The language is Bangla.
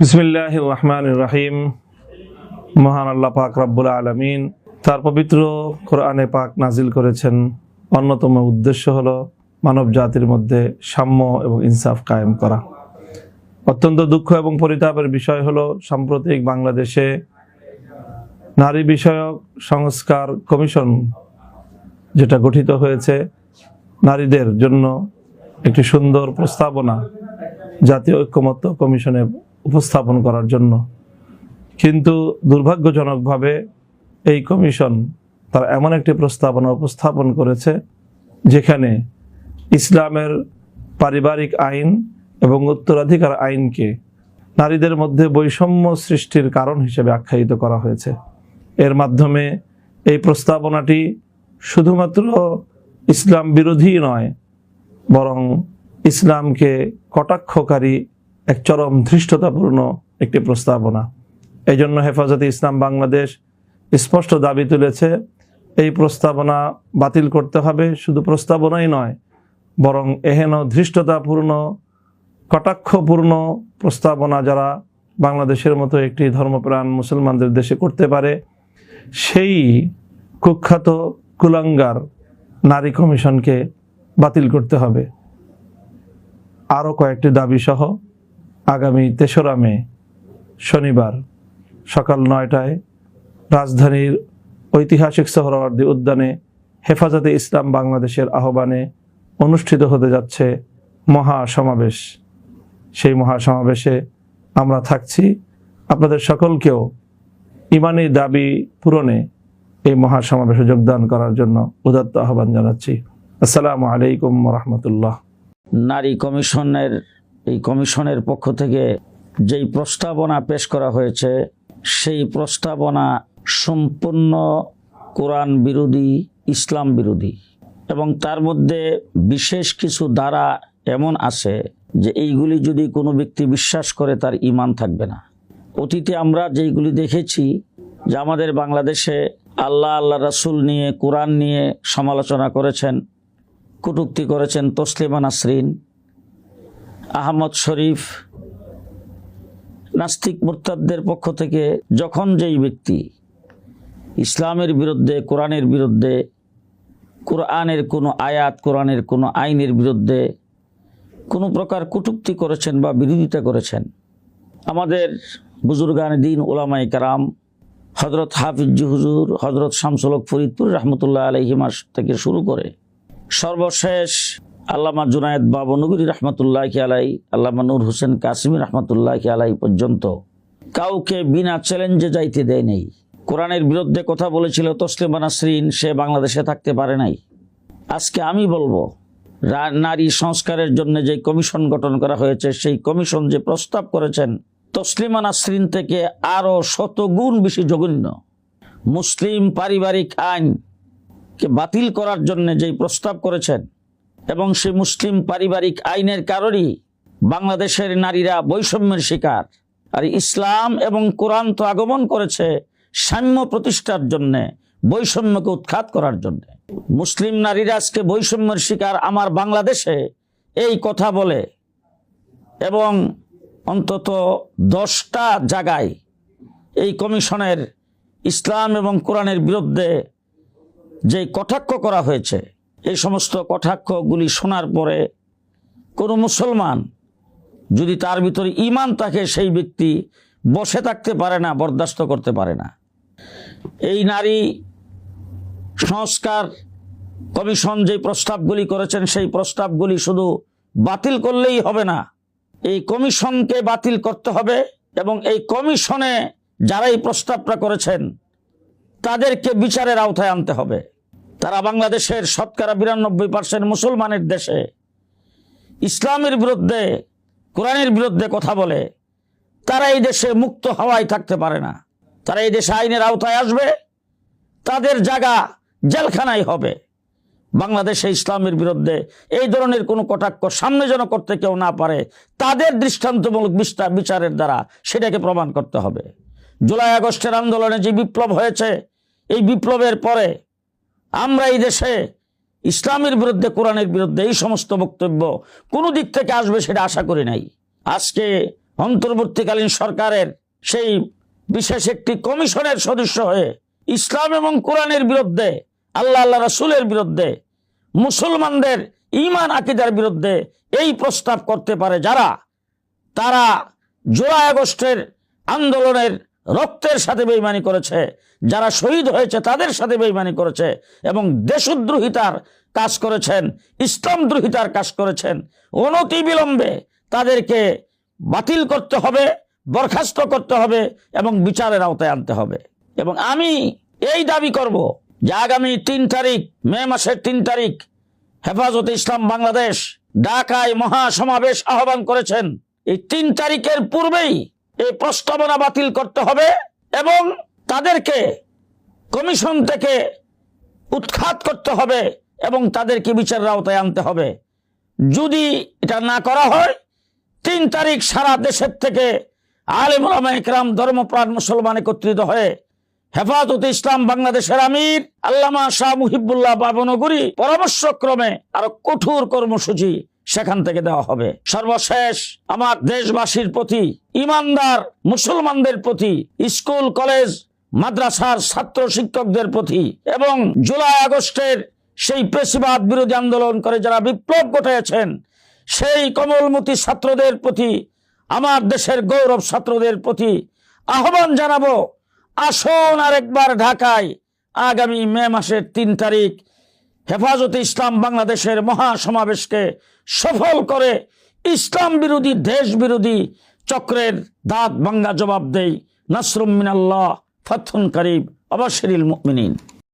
বিসমিল্লাহ রহমান রাহিম। মহান আল্লাহ পাক রব্বুল আলমিন তার পবিত্র কোরআনে পাক নাজিল করেছেন। অন্যতম উদ্দেশ্য হল মানব জাতির মধ্যে সাম্য এবং ইনসাফ কায়েম করা। অত্যন্ত দুঃখ এবং পরিতাপের বিষয় হলো সাম্প্রতিক বাংলাদেশে নারী বিষয়ক সংস্কার কমিশন যেটা গঠিত হয়েছে, নারীদের জন্য একটি সুন্দর প্রস্তাবনা জাতীয় ঐক্যমত্য কমিশনে উপস্থাপন করার জন্য। কিন্তু দুর্ভাগ্যজনকভাবে এই কমিশন তার এমন একটি প্রস্তাবনা উপস্থাপন করেছে, যেখানে ইসলামের পারিবারিক আইন এবং উত্তরাধিকার আইনকে নারীদের মধ্যে বৈষম্য সৃষ্টির কারণ হিসেবে আখ্যায়িত করা হয়েছে। এর মাধ্যমে এই প্রস্তাবনাটি শুধুমাত্র ইসলাম বিরোধী নয়, বরং ইসলামকে কটাক্ষকারী এক চরম ধৃষ্টতাপূর্ণ একটি প্রস্তাবনা। এই জন্য হেফাজতে ইসলাম বাংলাদেশ স্পষ্ট দাবি তুলেছে, এই প্রস্তাবনা বাতিল করতে হবে। শুধু প্রস্তাবনাই নয়, বরং এহেন ধৃষ্টতাপূর্ণ, কটাক্ষপূর্ণ প্রস্তাবনা যারা বাংলাদেশের মতো একটি ধর্মপ্রাণ মুসলমানদের দেশে করতে পারে, সেই কুখ্যাত কুলাঙ্গার নারী কমিশনকে বাতিল করতে হবে। আরও কয়েকটি দাবি সহ আগামী তেসরা মে, শনিবার, সকাল নয়টায় রাজধানীর ঐতিহাসিক সোহরাওয়ার্দী উদ্যানে হেফাজতে ইসলাম বাংলাদেশের আহ্বানে অনুষ্ঠিত হতে যাচ্ছে মহা সমাবেশ সেই মহা সমাবেশে আমরা থাকছি। আপনাদের সকলকেও ইমানি দাবি পূরণে এই মহা সমাবেশে যোগদান করার জন্য উদাত্ত আহ্বান জানাচ্ছি। আসসালামু আলাইকুম রহমতুল্লাহ। নারী কমিশনের এই কমিশনের পক্ষ থেকে যেই প্রস্তাবনা পেশ করা হয়েছে, সেই প্রস্তাবনা সম্পূর্ণ কোরআন বিরোধী, ইসলাম বিরোধী। এবং তার মধ্যে বিশেষ কিছু দ্বারা এমন আছে যে এইগুলি যদি কোনো ব্যক্তি বিশ্বাস করে, তার ইমান থাকবে না। অতীতে আমরা যেইগুলি দেখেছি যে আমাদের বাংলাদেশে আল্লাহ আল্লাহ রাসুল নিয়ে, কোরআন নিয়ে সমালোচনা করেছেন, কটুক্তি করেছেন তসলিমা নাসরিন। আহমদ শরীফ নাস্তিক মোরতাদদের পক্ষ থেকে যখন যেই ব্যক্তি ইসলামের বিরুদ্ধে, কোরআনের বিরুদ্ধে, কোরআনের কোনো আয়াত, কোরআনের কোনো আইনের বিরুদ্ধে কোনো প্রকার কটুক্তি করেছেন বা বিরোধিতা করেছেন, আমাদের বুজুর্গান দিন ওলামাই কারাম হজরত হাফিজ হুজুর হজরত শামসুলক ফরিদপুর রহমতুল্লাহ আলহিমাস থেকে শুরু করে সর্বশেষ আল্লামা জুনায়দ বাবনগরী রহমতুল্লাহ আলাই, আল্লামা নূর হোসেন কাসিমি রহমতুল্লাহ আলাই পর্যন্ত কাউকে বিনা চ্যালেঞ্জে যাইতে দেয় নেই। কোরআনের বিরুদ্ধে কথা বলেছিল, তসলিমা নাসরিন, সে বাংলাদেশে থাকতে পারে নাই। আজকে আমি বলব নারী সংস্কারের জন্য যে কমিশন গঠন করা হয়েছে, সেই কমিশন যে প্রস্তাব করেছেন, তসলিমা নাসরিন থেকে আরও শতগুণ বেশি জঘন্য। মুসলিম পারিবারিক আইনকে বাতিল করার জন্য যেই প্রস্তাব করেছেন এবং সে মুসলিম পারিবারিক আইনের কারণেই বাংলাদেশের নারীরা বৈষম্যের শিকার। আর ইসলাম এবং কোরআন তো আগমন করেছে সাম্য প্রতিষ্ঠার জন্য, বৈষম্যকে উৎখাত করার জন্য। মুসলিম নারীরা আজকে বৈষম্যের শিকার আমার বাংলাদেশে এই কথা বলে এবং অন্তত দশটা জায়গায় এই কমিশনের ইসলাম এবং কোরআনের বিরুদ্ধে যে কটাক্ষ করা হয়েছে এই সমস্ত কটাক্ষগুলি শোনার পরে কোনো মুসলমান যদি তার ভিতরে ইমান থাকে, সেই ব্যক্তি বসে থাকতে পারে না, বরদাস্ত করতে পারে না। এই নারী সংস্কার কমিশন যে প্রস্তাবগুলি করেছেন, সেই প্রস্তাবগুলি শুধু বাতিল করলেই হবে না। এই কমিশনকে বাতিল করতে হবে এবং এই কমিশনে যারা এই প্রস্তাবটা করেছেন, তাদেরকে বিচারের আওতায় আনতে হবে। তারা বাংলাদেশের শতকরা বিরানব্বই পার্সেন্ট মুসলমানের দেশে। ইসলামের বিরুদ্ধে, কোরআনের বিরুদ্ধে কথা বলে। তারা এই দেশে মুক্ত হাওয়ায় থাকতে পারে না। তারা এই দেশে আইনের আওতায় আসবে। তাদের জায়গা জেলখানায় হবে। বাংলাদেশে ইসলামের বিরুদ্ধে এই ধরনের কোনো কটাক্ষ সামনে যেন করতে কেউ না পারে, তাদের দৃষ্টান্তমূলক বিচারের দ্বারা সেটাকে প্রমাণ করতে হবে। জুলাই আগস্টের আন্দোলনে যে বিপ্লব হয়েছে, এই বিপ্লবের পরে আমরা এই দেশে ইসলামের বিরুদ্ধে, কোরআনের বিরুদ্ধে এই সমস্ত বক্তব্য কোনো দিক থেকে আসবে সেটা আশা করি নাই। আজকে অন্তর্বর্তীকালীন সরকারের সেই বিশেষ একটি কমিশনের সদস্য হয়ে ইসলাম এবং কোরআনের বিরুদ্ধে, আল্লাহ আল্লাহ রাসূলের বিরুদ্ধে, মুসলমানদের ইমান আকিদার বিরুদ্ধে এই প্রস্তাব করতে পারে যারা, তারা জুলাই আগস্টের আন্দোলনের রক্তের সাথে বেইমানি করেছে, যারা শহীদ হয়েছে তাদের সাথে বেইমানি করেছে, এবং দেশদ্রোহিতার কাজ করেছেন ইসলাম দ্রোহিতার কাজ করেছেন, অনতি বিলম্বে তাদেরকে বাতিল করতে হবে, বরখাস্ত করতে হবে, এবং বিচারের আওতায় আনতে হবে। এবং আমি এই দাবি করব যে আগামী তিন তারিখ, মে মাসের তিন তারিখ, হেফাজতে ইসলাম বাংলাদেশ ঢাকায় মহাসমাবেশ আহ্বান করেছেন। এই তিন তারিখের পূর্বেই এই প্রস্তাবনা বাতিল করতে হবে এবং তাদেরকে কমিশন থেকে উৎখাত করতে হবে এবং তাদেরকে বিচারের আওতায় আনতে হবে। যদি এটা না করা হয়, তিন তারিখ সারা দেশের থেকে আলেম ওলামা একরাম ধর্মপ্রাণ মুসলমান একত্রিত হয়ে হেফাজত ইসলাম বাংলাদেশের আমির আল্লামা শাহ মুহিবুল্লাহ বাবনগরী পরামর্শক্রমে আরও কঠোর কর্মসূচি সেখান থেকে দেওয়া হবে। সর্বশেষ আমার দেশবাসীর প্রতি, ইমানদার মুসলমানদের প্রতি, স্কুল, কলেজ, মাদ্রাসার ছাত্র শিক্ষকদের প্রতি এবং জুলাই আগস্টের সেই পেশিবাদ বিরোধী আন্দোলন করে যারা বিপ্লব ঘটিয়েছেন সেই কমলমতি ছাত্রদের প্রতি, আমার দেশের গৌরব ছাত্রদের প্রতি আহ্বান জানাব। আসুন আরেকবার ঢাকায় আগামী মে মাসের তিন তারিখ হেফাজতে ইসলাম বাংলাদেশের মহাসমাবেশকে সফল করে ইসলাম বিরোধী, দেশ বিরোধী চক্রের দাঁত বাঙ্গা জবাব দেয় নাসরুম মিনাল্লাহ ফাথুন করিব অবশ্যিল মুমিনিন।